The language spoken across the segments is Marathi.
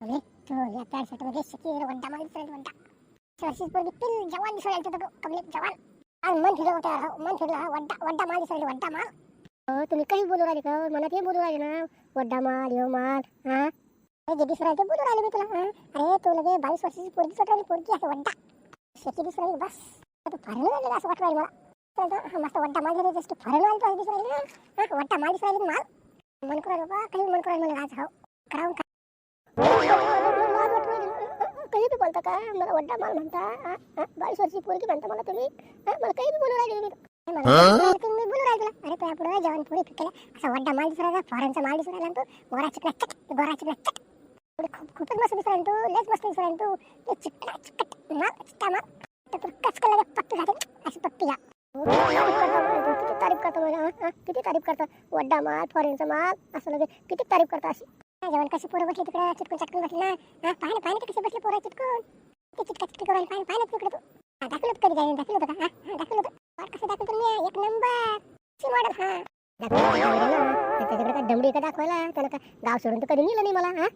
अरे तो या पॅन्ट शर्टमध्ये शकीर वंटा मागे दिसत वंटा चर्चीच पोरगी पिल जवान कमले जवान. आज मन फिरलं होतं हो, मन फिरलं हा वंटा वंटा माल दिसत वंटा माल हो तुम्ही काही बोलू राहिले का? मला ते बोलू राहिले ना? वड्डा माल यो माल हा? हे जे दिसू राहिले ते बोलू राहिले मी तुला हा? अरे तू लगे बावीस वर्षाची पोरगी दिसत राहिली पोरगी असं वंटा शेती दिसू राहिली बस. तू फरलं राहिलेलं असं वाटू राहिलं मला. मस्त वड्डा माल झाले जस्ट फरलं राहिलं असं दिसू राहिली ना वड्डा माल दिसू राहिले माल मन करायला बाबा बा काही मन करायला मला आज हो. करावं बोलता का? मला वड्डा माल म्हणता? बावीस वर्षी पोरगी म्हणता मला तुम्ही? मला काही बी बोलू राहिले तुम्ही. तुम्ही बोलू राहिले तुला अरे तुला पुढे जेवण पोळी फिकले असा वड्डा माल दिसू राहिला फॉरेनचा माल दिसू राहिला तू. गोरा चिकला चट गोरा चिकला चट. खूप खूपच मस्त दिसू राहिला तू. लेच मस्त दिसू राहिला तू. चिकला चिकट माल चिकटा माल. तर तू कचकन लगे पप्पी खाते अशी पप्पी घ्या किती तारीफ करतो? किती तारीफ करतो? वड्डा माल फॉरेनचा माल. असं लगे किती तारीफ करतो अशी? जेवण कशी पोरं बसले तिकडं? चिटकून चटकून बसले. ना हा पाहिलं पाहिलं ते कशी बसली पोरं चिटकून? ते चिटका चिटकी करून पाहिलं पाहिलं तिकडे तू. हा, दाखवलं होतं कधी जाईन दाखवलं होतं का? हा दाखवलं होतं वाट कसं दाखवलं तुम्ही? एक नंबर. सी मॉडेल हा. दाखवलं. त्याच्याकडे का दमडी का दाखवायला? त्यानं का गाव सोडून तर कधी नेलं नाही मला हा?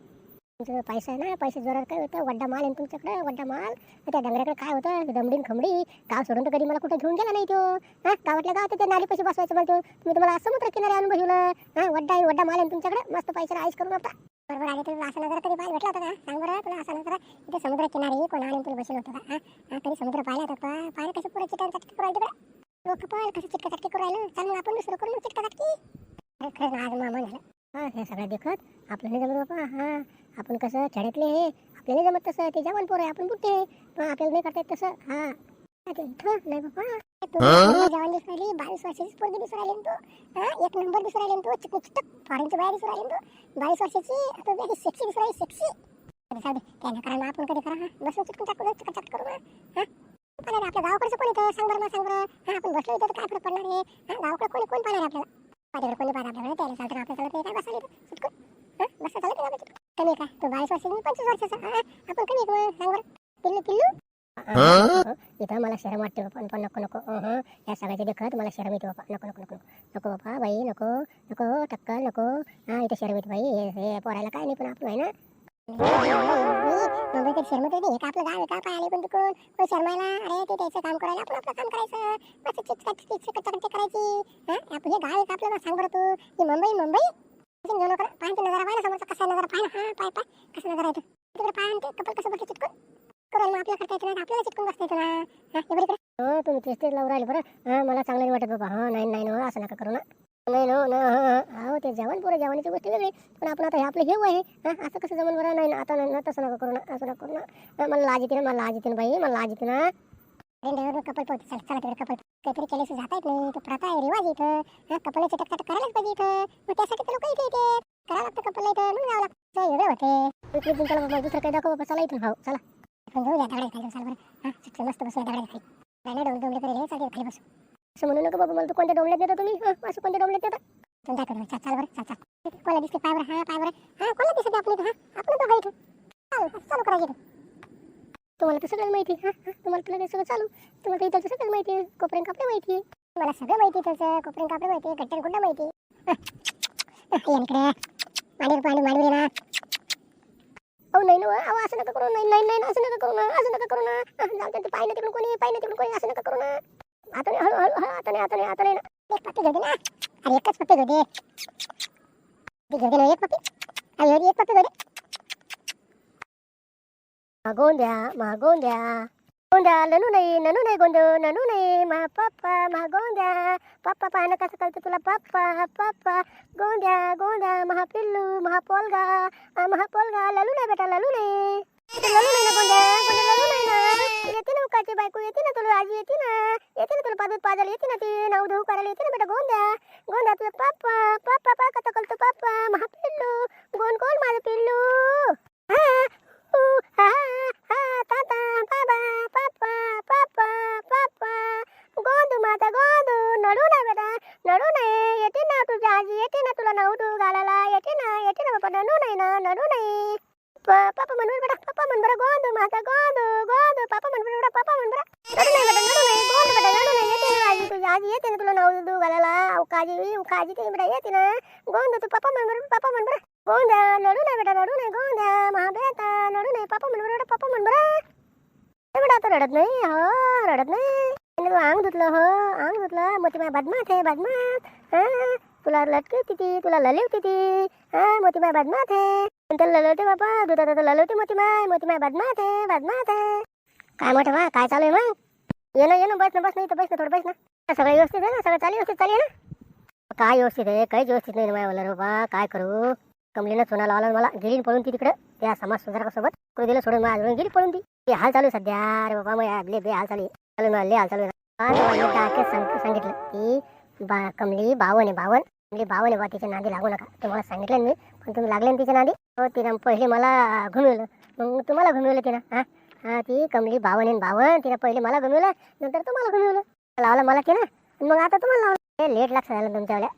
तुमचं पैसा आहे ना पैसे जोरात काय होतं? वड्डा माल आहे तुमच्याकडे? वड्डा माल त्या डंगराकडे काय होतं? दमडी खमडी गाव सोडून तर कधी मला कुठे घेऊन गेला नाही तो. हा गावातल्या गावात ते नाली पैसे बसवायचं म्हणतो. मी तुम्हाला समुद्र किनारे आणून बसवलं. हा वड्डा आहे वड्डा माल आहे तुमच्याकडे? मस्त पैसे आईस करून आता. बरोबर आले तुला असं नगर कधी पाहिजे भेटला होता का? सांग बरं तुला असं नगर इथे समुद्र किनारी कोण आणून तुला बसवलं होतं का? हा कधी समुद्र पाहिला होता का? पाहिलं कसं पुढे चिकन चटकी करू तिकडे? लोक पण कसं चिटका चटकी करू राहिलं. चल आपण दुसरं करू चिटका चटकी खरं आज मामा झालं हा हे सगळं देखत आपलं नाही जमलं बाबा हा. आपण कसं खेड्यातले हे आपल्याला जमत तसं ते जवान पोरं आहे आपण बुट्टे पण आपल्याला नाही करता येत तसं. हा. ते इथं. नाही बाबा. तू जवान दिसून राहिली बावीस पोरगी दिसून राहिली ना तू. हा एक नंबर दिसून राहिली ना तू. चिकन चिटक फॉरेनची बाया दिसून राहिली ना तू. बावीस वर्षाची आता तू अशी सेक्सी दिसून राहिली सेक्सी जाऊ दे त्यानं करा ना आपण कधी करा हा. टाकू चिकन करू ना हा. पाहणार आपल्या गावाकडचं कोणी तर सांग बरं मला सांग बरं. हा आपण बसलो इथं तर काय फरक पडणार आहे? हा गावाकडे कोणी कोण पाहणार आपल्याला? माझ्याकडे कोणी पाहणार आपल्याकडे त्याला चालतं काय बसायला हा? बस का आपण कमी काय तू बावीस वर्षाची मी पंचवीस वर्षाचा हा? आपण कमी आहे मग सांग बरं. पिल्लू पिल्लू? इथं मला शरम वाटते बापा. पण नको नको. अहं. या सगळ्याचे देखत मला शरम येते बापा. नको नको नको नको. बापा बाई नको. नको टक्कल नको. हा इथे शरम येते बाई. हे हे पोरायला काय नाही पण आपण आहे ना? शर्म तर नाही आपलं गाव आहे का आले पण तिकडून. कोण शर्मायला? अरे ते त्याचं काम करायला आपण आपलं काम करायचं. करायची. हा? हे गाव आहे का आपलं? सांग बरं तू. ही मुंबई मुंबई? घेऊ नका पाहते नजारा. पाहिला समोरचा कसा नजारा. पाहिला हा पाय पाय. कसा नजारा येतो तिकडे पाय आणते कपल कसं बसलं चिटकून. करून मग आपल्या करता येतं ना आपल्याला चिटकून बसता येतं ना. हा हे इकडे. हो तुम्ही तेच तेच लावून राहिले बरं. हा मला चांगलं नाही वाटत बाबा. हा नाही नाही ना असं नका करू ना. नाही ना ना हो ते जेवण पुरं जेवणाची गोष्ट वेगळी. पण आपण आता हे आपलं हे आहे. हा असं कसं जमून बरं? नाही ना आता नाही ना तसं नका करू ना. असं नका करू ना. मला लाज येते ना मला लाज येते ना बाई. मला लाज येते ना. रेंडेवर कपल पोहोच चला चला तिकडे कपल काहीतरी नाही तो प्रथा आहे रिवाज इथं हा कपल चिटक चटक करायलाच पाहिजे इथं मग त्यासाठी ते लोक इथे येते करावं लागतं कपल इथं मग जावं लागतं होते इकडे पण चला दुसरं काही दाखव चला इथून चला जाऊ खाली चाल बरं हा मस्त बसूया खाली नाही करेल खाली बसू असं म्हणू नको बाबा मला तू कोणत्या डोंबल्यात देता तुम्ही असं कोणत्या डोंबल्यात देता तुम्ही दाखव चाल चाल बरं चाल चाल कोणाला दिसते पाय बरं हा पाय बरं हा कोणाला दिसते आपण हा आपण इथं चालू चालू करायचं तुम्हाला तर सगळं माहिती आहे, हा हा, तुम्हाला तुला सगळं चालू. तुम्हाला इथं सगळं माहिती आहे. कोपऱ्यान कापडे माहिती आहे. मला सगळं माहिती आहे त्याचं कोपऱ्यान कापडे माहिती आहे. गट्टन कुंडा माहिती आहे. यांकडे मांडीवर पाणी मांडवी ना अहो नाही ना हो. अहो असं नका करू नाही नाही नाही असं नका करू ना. असं नका करू ना. हा, जाऊ दे पाहिजे तिकडून कोणी पाहिजे तिकडून कोणी. असं नका करू ना. आता नाही हळू हळू आता नाही आता नाही आता नाही ना. एक पत्ते घेऊ दे ना. अरे एकच पत्ते घेऊ दे. घेऊ दे ना एक पत्ते अरे एक पत्ते घेऊ दे. मागवून द्या मागवून द्या मागवून द्या ननू नाही ननू नाही गोंद ननू नाही मा पप्पा मागवून द्या पप्पा पाहणं कसं करतो तुला पप्पा पप्पा गोंद्या गोंद्या महापिल्लू महापोलगा आ, महापोलगा ललू नाही बेटा ललू नाही ते ललू नाही ना गोंद्या गोंद्या ललू नाही ना येते ना उकाची बायको येते ना तुला आजी येते ना येते ना तुला पादूत पाजायला येते ना ती नाव धू करायला येते ना बेटा गोंद्या गोंद्या तुझा पप्पा पप्पा पा कसा करतो पप्पा महापिल्लू गोंद कोण माझं पिल्लू हा ऊ, हा हा ताता बाबा पप्पा पप्पा पप्पा गोंदू माझा गोंदू नडू ना बेटा नडू नाही येते ना तुझी आजी येते ना तुला नवदू घालायला येते ना येते ना गोंधा लडू नाही बेटा रडू नाही गोंधा महाबेता लडू नाही पापा म्हणून रडा पापा म्हण बरं बेटा आता रडत नाही हो रडत नाही तू अंग धुतलं हो अंग धुतलं मोठी माय बदमात आहे बदमात हा तुला लटकवती ती तुला ललवती ती हा मोठी माय बदमात आहे नंतर ललवते बाबा दुधात आता ललवते मोठी माय मोठी माय बदमात आहे बदमात आहे काय मोठं वा काय चालू आहे मग ये ना ये ना बस ना बस नाही तर बस ना थोडं बस ना सगळं व्यवस्थित आहे ना सगळं चालू व्यवस्थित चालू आहे ना काय व्यवस्थित आहे काहीच व्यवस्थित नाही माझ्या मला बाबा काय करू कमलीनं सोनाला लावला मला गेली पळून ती तिकडं. त्या समाज सुधारकासोबत करू दिलं सोडून मला गेली पळून ती. ते हाल चालू सध्या. अरे बाबा मग लय बे हाल चालू चालू मला लय हाल चालू सांग- सांगितलं की बा कमली बावन आहे बावन. म्हणजे बावन आहे बा तिच्या नादी लागू नका. तुम्हाला सांगितलं मी पण तुम्ही लागले ना तिच्या नादी? हो तिनं पहिले मला घुमवलं. मग तुम्हाला घुमवलं तिनं हा? हा ती कमली बावन आहे बावन. तिनं पहिले मला घुमवलं नंतर तुम्हाला घुमवलं. लावलं मला तिनं. मग आता तुम्हाला लावलं. लेट लक्ष झालं तुमच्यावाल्या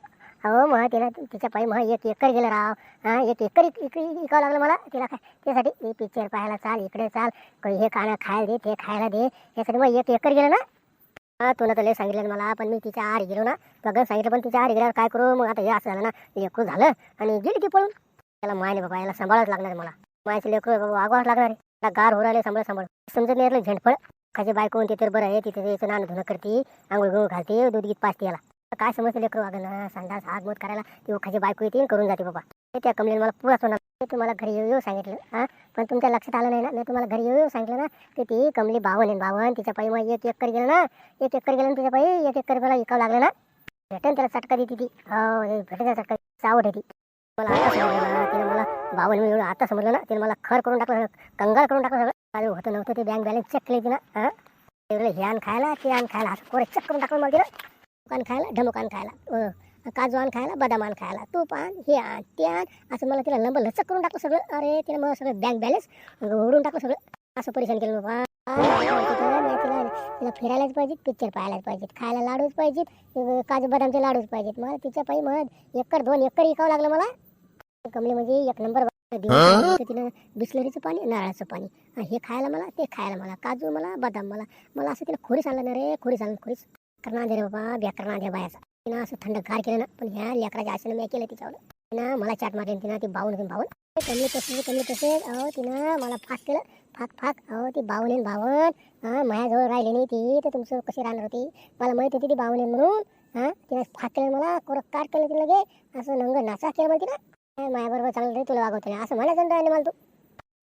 अहो मग तिला तिच्या पायी मग एक एकर गेलं राव. हा एक एकर इक- इक- इकावं लागलं मला. तिला काय त्यासाठी हे पिक्चर पाहायला चाल इकडे चाल. काही हे खाणं खायला दे ते खायला दे. यासाठी मग एक एकर गेलं ना. हा तुला तर लय सांगितलं ना मला पण मी तिच्या आर गेलो ना. तुला सांगितलं पण तिच्या आर गेल्यावर काय करू? मग आता हे असं झालं ना लेकरू झालं आणि गेली ती पळून. त्याला मायने बाबा याला सांभाळावंच लागणार आहे मला. मायचे लेकरू बाबा वागवाच लागणार आहे. त्याला गार राहिले सांभाळ सांभाळ. समजत नाही यातलं झेंडफळ. खायचे बायको ते तर बरं आहे तिथे त्याचं नाणं धुणं करते आंघोळ गुळ घालते दूध गीत पाचते याला. काय समजते लेकरू? वागणं संडास हात मोत करायला ती ओखाची बायको येते करून जाते बाबा. त्या कमलेने मला पुरा सोना ते तुम्हाला घरी येऊ येऊ सांगितलं हां? पण तुमच्या लक्षात आलं नाही ना? मी तुम्हाला घरी येऊ येऊ सांगितलं ना की ती कमली बावन आहे बावन तिच्या पायी मग एक एकर गेलं ना एक एकर गेलं तिच्या पायी एक एकर मला विकावं लागलं ना. भेटेन त्याला चटका देते ती. हो भेटेन त्याला चटका सावट आहे ती. मला आता समजलं ना तिने मला बावन मी एवढं आता समजलं ना तिने मला खर करून टाकलं कंगाल करून टाकलं सगळं. काय होतं नव्हतं ते बँक बॅलन्स चेक केली तिनं हां? एवढं हे आण खायला ते आण खायला असं कोरे चेक करून टाकलं मला तिनं. दुकान खायला ढमुकान खायला काजू आण खायला बदाम आण खायला तूप आण हे आण ते आण असं मला तिला लंब लचक करून टाकलं सगळं. अरे तिने मला सगळं बँक बॅलन्स उडून टाकलं सगळं. असं परेशान केलं बाबा तिला तिला तिला फिरायलाच पाहिजेत पिक्चर पाहायलाच पाहिजेत खायला लाडूच पाहिजेत काजू बदामचे लाडूच पाहिजेत. मला तिच्या पायी मग एकर दोन एकर विकावं लागलं मला. कमले म्हणजे एक नंबर तिनं बिस्लरीचं पाणी नारळाचं पाणी. हा, हे खायला मला ते खायला मला काजू मला बदाम मला. मला असं तिला खोरीस आणलं ना रे खोरीस आणलं खोरीस. करणार दे रे बाबा बेकार दे बायाचा. तिनं असं थंड गार केलं ना पण ह्या लेकराच्या आशेनं मी केलं तिच्यावर. तिनं मला चाट मारली तिनं ती बावून घेऊन बावून. कमी तसे कमी तसे अहो तिनं मला फाक केलं. फाक फाक अहो ती बावून येईन बावून. हा माझ्याजवळ राहिली नाही ती तर तुमचं कशी राहणार होती? मला माहिती होती ती बावून येईन म्हणून. हा तिनं फाक केलं मला कोरक काट केलं तिला लगे. असं नंग नाचा केलं मला तिनं. माझ्याबरोबर चांगलं रे तुला वागवत नाही असं म्हणायचं राहिले मला तू.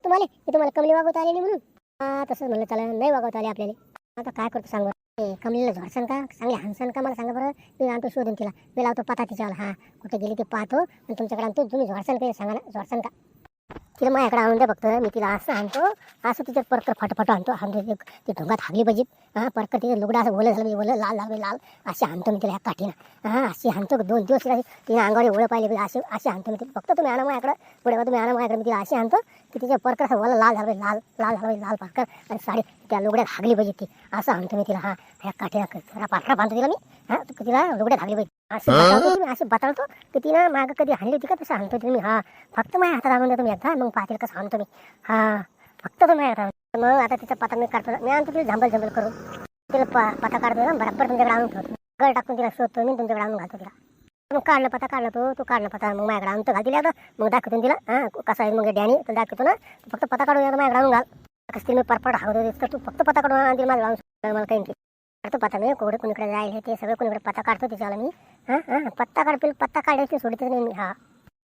तुम्हाला मी तुम्हाला कमली वागवता आली नाही म्हणून. हा तसंच म्हणलं चालेल नाही वागवता आली आपल्याला. आता काय करतो सांग बरं कमलीला झोडसन का? चांगली हानसन का? मला सांगा बरं. मी आणतो शोधून तिला. मी लावतो पता तिच्यावर हा कुठे गेली ते पाहतो. आणि तुमच्याकडे आणतो. तुम्ही झोडसन काही सांगा ना. झोडसन का? तिला माझ्याकडे आणून द्या फक्त. मी तिला असं आणतो असं तिच्यात परकर फटफट आणतो. आणतो ते ती ढोंगात हागली पाहिजे हा परकर तिथे लुगडा असं ओलं झालं ओलं लाल लाल लाल असे आणतो मी तिला ह्या काठीनं. हा अशी आणतो. दोन दिवस तिने अंगावर ओळख पाहिजे असे असे आणतो मी तिला. फक्त तुम्ही आणा माझ्याकडे. पुढे तुम्ही आणा माझ्याकडे. मी तिला असे आणतो की तिच्या परकर असं ओलं लाल झालं लाल लाल झालं लाल परकर आणि साडी त्या लुगड्यात हागली पाहिजे ती. असं आणतो मी तिला. हा ह्या काठीला पाठरा बांधतो तिला मी. हा तिला लुगड्यात हागली पाहिजे असं बतावतो मी असं बतावतो की तिनं मागं कधी हाणली होती का तसं आणतो तिला मी हा फक्त माझ्या हातात आणून देतो मी एकदा मग पाहतील कसं आणतो मी. हा फक्त तुम्ही हातात. मग आता तिचा पता मी काढतो. मी आणतो तिला झंबल झंबल करून. तिला प- पता काढतो ना बरोबर तुमच्याकडे आणून ठेवतो. गळ टाकून तिला शोधतो मी तुमच्याकडे आणून घालतो तिला. मग काढलं पता काढलं तो तू काढलं पता. मग माझ्याकडे आणतो घाल तिला आता. मग दाखवतो तिला. हा कसा आहे मग डॅनी तर दाखवतो ना. तू फक्त पता काढून माझ्याकडे आणून घाल. कसं तिला मी परपट हवं तर तू फक्त पता काढून आणतील माझ्या आणून मला काही काढतो पता मी कोडे कुणीकडे जायला हे ते सगळं कुणीकडे पत्ता काढतो तिच्याला मी. हा हा पत्ता काढतील पत्ता काढायची सोडतच नाही मी. हा.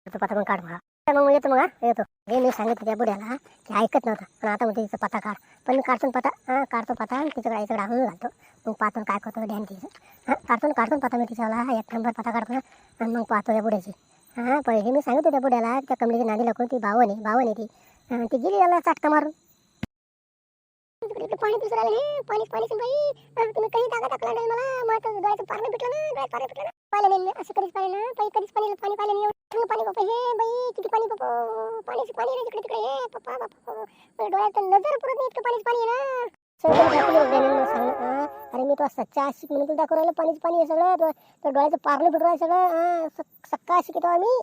तो पत्ता पण काढ हा. मग येतो मग हा. येतो. हे मी सांगितलं त्या बुड्याला की ऐकत नव्हता. पण आता म्हणते तिचा पत्ता काढ. पण मी काढतो पत्ता पता हा काढतो पत्ता आणि तिच्याकडे याच्याकडे आणून घालतो मग पाहतो काय करतो ध्यान तिचं. हा काढतो काढतो ना मी तिच्याला हा एक नंबर पत्ता काढतो ना. आणि मग पाहतो त्या बुड्याची हा पहिले मी सांगितलं त्या बुड्याला त्या कमलीची नादी लागून ती बावन आहे बावन आहे ती. ती गेली याला चाटका मारून. इकडे पाणी पिसू राहिलं हे पाणी पाणी बाई तुम्ही काही जागा टाकला नाही मला? मग तर डोळ्याचं पारणं भेटलं ना डोळ्यात पारणं भेटलं ना. पाहिलं नाही असं कधीच पाहिलं ना पाणी कधीच पाणी पाणी पाहिलं नाही एवढं पाणी बापा हे बाई किती पाणी बापा पाणीच पाणी तिकडे तिकडे हे पप्पा बापा डोळ्यात नजर पुरत नाही इतकं पाणीच पाणी ना. सगळं अरे मी तुला सच्चा आशिक म्हणून तुला दाखवू पाणीच पाणी आहे सगळं. तर डोळ्याचं पारणं पिटू राहिलं सगळं सक्का आशिक येतो आम्ही.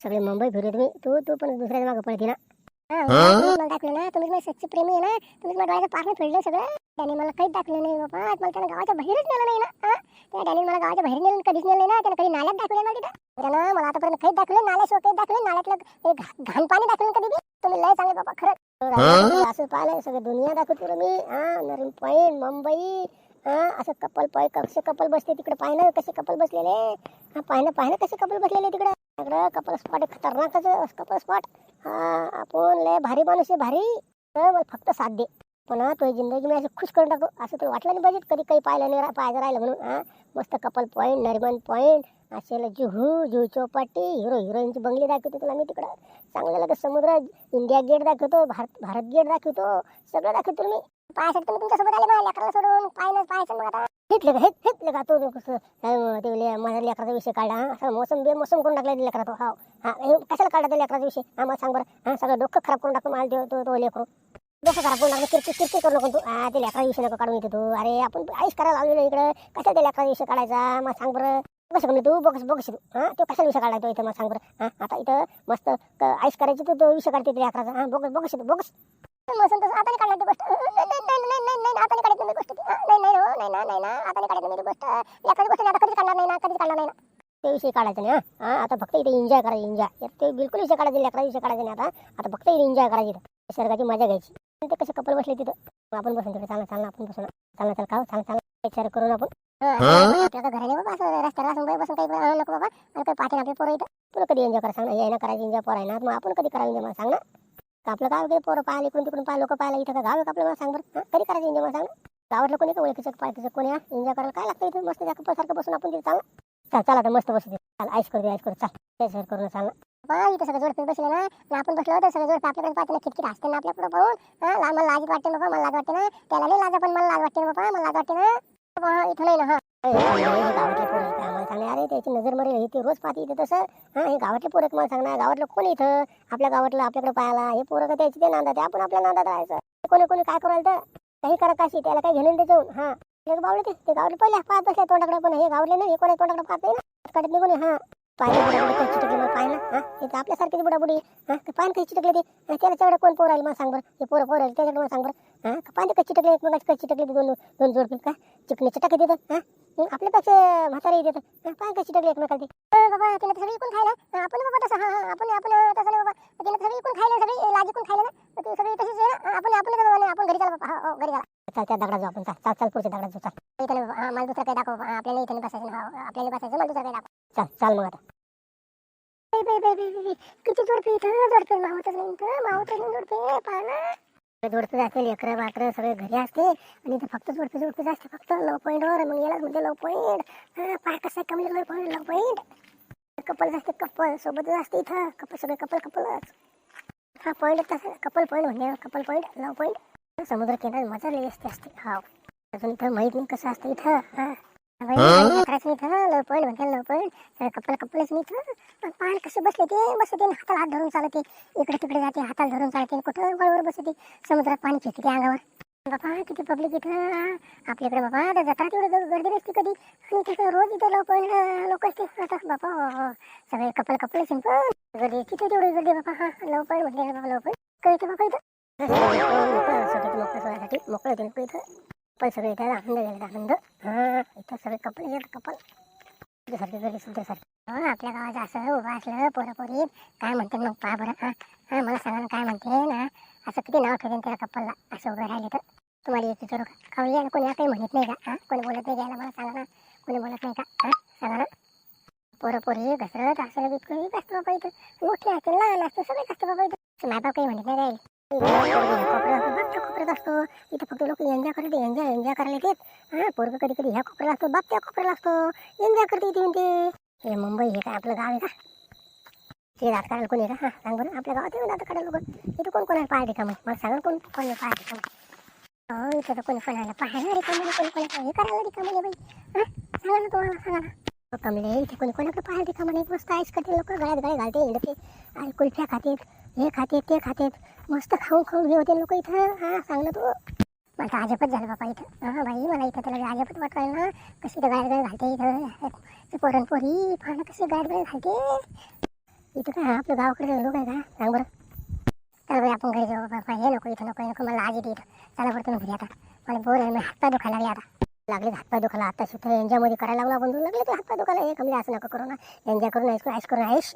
सगळे मुंबई फिरत मी तू तू पण दुसऱ्याच्या मागं पळते ना. हा, दाखवलं ना. तुम्ही माझे सच्चे प्रेमी आहे ना. तुम्ही डोळ्याचं पारणं सगळं. त्याने मला काहीच नाही बाबा. आज मला त्यानं गावाच्या बाहेरच नेलं नाही ना? त्या डॅनी मला गावाच्या बाहेर नेलं कधीच नेलं नाही ना. त्यानं कधी नाल्यात तिथं. त्यानं मला आतापर्यंत काहीच नाल्याशिवाय नाल्यातलं घाण पाणी दाखवलं कधी बी. तुम्ही लय चांगले बाबा खरं असं पाहिलंय सगळं दुनिया दाखवतो मी. हा पॉईंट मुंबई. हा असं कपल पॉय कसे कपल बसले तिकडे? पाहिलं कसे कपल बसलेले? हा पाहिलं पाहिलं कसे कपल बसलेले तिकडे? सगळं कपल स्पॉट खतरनाकच कपल स्पॉट हा आपण लय भारी माणूस आहे भारी. तर फक्त साथ दे. पण हा तुझी जिंदगी मी असं खुश करून टाकू. असं तुला वाटलं नाही पाहिजे कधी काही पाहिलं नाही रा- पाहायचं राहिलं म्हणून हा? मस्त कपल पॉईंट नरिमन पॉईंट असेल जुहू जुहू चौपाटी हिरो हिरोईनची बंगली दाखवते तुला मी तिकडं. चांगलं लगेच समुद्र इंडिया गेट दाखवतो भारत भारत गेट दाखवतो. सगळं दाखवतो मी. पायासाठी तुम्ही तुमच्यासोबत आले माझ्या लेकराला सोडून. पाहिलं पाहायचं मग आता. हेतले का हेत हेतले का तो कसं ते माझ्या लेकराचा विषय काढा हा. असं मोसम बे मोसम करून टाकला लेकरा तो. हा हा हे कशाला काढा त्या लेकराचा विषय? हा मला सांग बरं. हा सगळं डोकं खराब करून टाकतो मला तो- तो तो लेकरू. डोकं खराब करून टाकलं किरकिर किरकिर करू नको तू. हा ते लेकरा विषय नको काढून येते तू. अरे आपण आईस करायला लावलेलं इकडे. कशाला त्या लेकरा विषय काढायचा? मग सांग बरं. कसं कमी तू बघ बघ तू. तो कशाला विषय काढायचा इथं? मग सांग बरं. हा आता इथं मस्त क- आईस करायची तू तो विषय काढते त्या लेकराचा. हा बघ बघ तू बघ मग संतोष आता नाही काढणार ती गोष्ट नाही नाही नाही नाही नाही नाही आता नाही काढत मी गोष्ट ती. हा, नाही नाही हो नाही ना नाही ना आता नाही काढत मी ती गोष्ट. लेकराची गोष्ट मी आता कधीच काढणार नाही ना कधीच काढणार नाही ना. ते विषय काढायचं नाही हा. आता फक्त इथे एन्जॉय करायचं एन्जॉय ते बिलकुल विषय काढायचे लेकरा विषय काढायचे नाही आता. आता फक्त इथे एन्जॉय करायची. निसर्गाची मजा घ्यायची. ते कसे कपल बसले तिथं. आपण बसून तिकडे चालना चालना आपण बसून. चालना चाल का चालना चालना विचार करून आपण. हा, आपल्याला घराने बाबा असं बाई बसून काही नको बाबा. आणि काही पाठी आपले पोरं इथं. तुला कधी एन्जॉय करा सांग ना. करायचं एन्जॉय पोरं आहे ना. मग आपण कधी मला सांग ना. का आपलं गाव वगैरे पोरं पाहिले इकडून तिकडून पाहिलं लोक पाहिला इथं का गाव आहे का आपलं? मला सांग बरं. कधी करायचं एन्जॉय मला सांग गावातलं कोणी का ओळखीचं पाहिजे कोणी एन्जॉय करायला काय लागतं इथं? मस्त त्या सारखं बसून आपण तिथे चाल. चाल चाल आता मस्त बसू दे. चाल आईस करू दे आईस करू. चाल त्याच्यावर करून चाल ना. इथं सगळं जोडपीत बसले ना. आणि आपण बसलो तर सगळं जोडपे आपल्याकडे पाहते ना खिटखिट असते ना आपल्या पुढे पाहून. हा? मला लाज वाटते बाबा मला लाज वाटते ना. त्याला नाही लाज पण मला लाज वाटते ना बाबा मला लाज वाटते ना. इथं नाही ना हा. गावातले पोरं सांगणार अरे त्याची नजर मरेल हे ते रोज पाहते इथं तसं हा हे गावातले पोरं मला सांगणार गावातलं कोण इथं? आपल्या गावातलं आपल्याकडे पाहायला हे पोरं का त्याची ते नांदात? आपण आपल्या नांदात राहायचं. कोणी कोणी काय करायला तर? काही करा काशी त्याला काही घेणं जाऊन हा. हे बावळे ते गावले पहिले पाहत बसल्या तोंडाकडे पण हे गावले नाही हे कोणी तोंडाकडे पाहत नाही ना? कडत निघून हा. पाहिलं बुडाबुडी काही चिटकली मग पाहिलं हा? हे तर आपल्यासारखीच बुडाबुडी. हा? ते पान कशी चिटकले ते? हा, त्याला तेवढं कोण पोर आले मला सांग बरं? हे पोरं पोरं आले त्याच्याकडे मला सांग बरं. हा? पान कशी चिटकले एकमेकाची कशी चिटकले ते दोन दोन जोडपे का चिकणी चिटक देतात? हा? आपल्यापेक्षा म्हातारे देतात. पान कशी चिटकले एकमेकाला ते बाबा तिने सगळी कोण खायला? आपण बाबा तसं हा आपण आपण तसं नाही बाबा. तिने सगळी कोण खायला सगळी लाजी कोण खायला ना? तर सगळी तशीच आहे ना? आपण आपण आपण घरी चला बाबा. हो, हो घरी चला. चल त्या दगडा जाऊ आपण. चल चल चाल पुढच्या दगडात जाऊ. चल. इथे हा मला दुसरं काही दाखव. हा, आपल्याला इथे नाही बसायचं हा, आपल्याला बसायचं मला दुसरं काही दाखव. चल चल मग आता. बाई, बाई, बाई, बाई, बाई, किती जोडपे इथं जोडपे मावतच नाही इथं मावतच नाही जोडपे पाहा जोडपे असते लेकरं बाकरं सगळे घरी असते आणि इथं फक्त जोडपे जोडपे असते फक्त लो पॉईंटवर मग यालाच म्हणते लो पॉईंट पाय कसं आहे, कमी low point low point couple असते कपल सोबतच असते इथं. कपल सगळे कपल कपलच हा पॉईंट तसं कपल पॉईंट म्हणजे कपल पॉईंट लव पॉईंट समुद्र किनारी मजा लई असते असते. हा अजून इथं माहीत नाही कसं असतं इथं. हा. इथं. लो पॉईंट म्हणजे लो पॉईंट कपल कपलच मी इथं. कसे बसले ते? बसते हाताला हात धरून चालते. इकडे तिकडे जाते हाताला धरून चालते कुठं वळवर बसते. समुद्रात पाणी अंगावर. बाबा किती पब्लिक इथं. आपल्याकडे बाबा आता जत्रा तेवढी ग- गर्दी नसते कधी. आणि तिथं रोज इथं लोक लोक असते. आता बाबा सगळे कपल कपल सिंपल. गर्दी तिथे तेवढी गर्दी बाबा. हा पण म्हटले बाबा लोक कळते बाबा इथं? मोकळं मोकळे होते लोक इथं पण सगळे इथं आनंद घ्यायला आनंद हा इथं सगळे कपल येत कपल सारखी घरी सुद्धा सारखी आपल्या गावात असं उभं असलं पोरं पोरी काय म्हणते? मग पा बरं हा हा मला सांगा ना काय म्हणते ना असं किती नाव ठेवेन त्या कपलला असं उभं राहिले तर तुम्हाला एक विचारू का खाऊ कोणी काही म्हणत नाही का हा कोणी बोलत नाही घ्यायला मला सांगा ना कोणी बोलत नाही का हा सांगा ना पोरं पोरी घसरत असं इतकं असतं बाबा इथं मोठी असते लहान असतं सगळेच असतं बाबा इथं मायबाप काही म्हणत नाही राहील कोपऱ्यात कोपऱ्यात असतो. इथं फक्त लोक एन्जॉय करते एन्जॉय एन्जॉय करायला येतात हा पोरग कधी कधी ह्या कोपऱ्याला असतो बाप त्या कोपऱ्याला असतो. एन्जॉय करते इथे म्हणते हे मुंबई हे काय आपलं गाव आहे का? ते दात काढायला कोणी का? सांग बरं. आपल्या गावात येऊन दात काढायला लोक. इथं कोण कोण आहे? पाय मला सांगा कोण कोण हो इथं तर कोणी कोणाला पाहायला रिकामं कोणी कोणाला हे करायला रिकामं नाही बाई. सांगा ना तुम्हाला सांगा ना. कमले इथे कोणी कोणाकडे पाहायला रिकामं मस्त आईस करते लोक गळ्यात गळे घालते हिंडते. आणि कुल्फ्या खातेत हे खातेत ते खातेत. मस्त खाऊन खाऊन हे होते लोक इथं. हा सांगलं तू. मला तर अजबच झालं बाबा इथं. हा बाई मला इथं त्याला अजबच वाटलं ना कशी तर गायत घालते इथं. पुरणपोरी पोरण पाहणं कशी गायत घालते. इथं काय आपलं गावाकडे लोक आहे का? सांग बरं. चला बाई आपण घरी जाऊ बाबा. हे नको इथं नको नको. मला आज येते इथं. चला बरं तुम्ही घरी आता. मला बोर आहे मी हातपाय दुखायला लागले आता. लागले हातपाय दुखायला. आता सुद्धा एन्जॉयमध्ये करायला लागलो आपण लागले ते हातपाय दुखायला. हे कमी असं नको करू ना. एन्जॉय करून ऐस करून ऐश